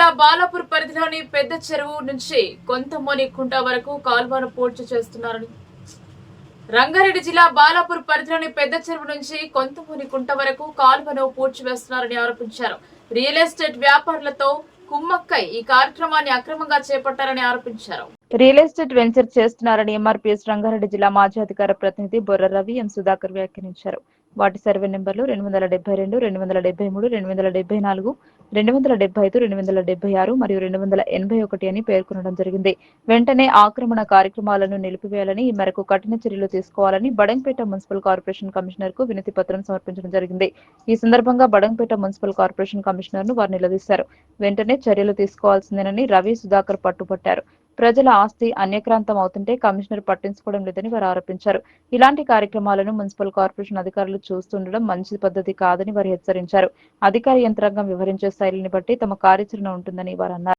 జిల్లా బాలాపూర్ పరిధిలోని పెద్ద చెరువు నుంచి కొంతమోని కుంట వరకు కాల్వను పూడ్చి చేస్తున్నారని. రంగారెడ్డి జిల్లా బాలాపూర్ పరిధిలోని పెద్ద చెరువు నుంచి కొంతమోని కుంట వరకు కాల్వను పూడ్చివేస్తున్నారని ఆరోపించారు. రియల్ ఎస్టేట్ వ్యాపారులతో కుమ్మక్కై ఈ కార్యక్రమాన్ని అక్రమంగా చేపట్టారని ఆరోపించారు. రియల్ ఎస్టేట్ వెంచర్ చేస్తున్నారని ఎంఆర్పీఎస్ రంగారెడ్డి జిల్లా మాజీ అధికార ప్రతినిధి బొర్ర రవి ఎం సుధాకర్ వ్యాఖ్యానించారు. వాటి సర్వే నెంబర్లు రెండు వందల డెబ్బై రెండు రెండు వందల డెబ్బై మూడు రెండు వందల డెబ్బై నాలుగు రెండు వందల డెబ్బై ఐదు రెండు వందల డెబ్బై ఆరు మరియు రెండు వందల ఎనభై ఒకటి అని పేర్కొనడం జరిగింది. వెంటనే ఆక్రమణ కార్యక్రమాలను నిలిపివేయాలని ఈ మేరకు కఠిన చర్యలు తీసుకోవాలని బడంపేట మున్సిపల్ కార్పొరేషన్ కమిషనర్కు వినతి పత్రం సమర్పించడం జరిగింది. ఈ సందర్భంగా బడంపేట మున్సిపల్ కార్పొరేషన్ కమిషనర్ను వారు నిలదీశారు. వెంటనే చర్యలు తీసుకోవాల్సిందేనని రవి సుధాకర్ పట్టుపట్టారు ప్రజల ఆస్తి అన్యక్రాంతం అవుతుంటే కమిషనర్ పట్టించుకోవడం లేదని వారు ఆరోపించారు. ఇలాంటి కార్యక్రమాలను మున్సిపల్ కార్పొరేషన్ అధికారులు చూస్తుండడం మంచి పద్ధతి కాదని వారు హెచ్చరించారు. అధికార యంత్రాంగం వివరించే శైలిని బట్టి తమ కార్యాచరణ ఉంటుందని వారు అన్నారు.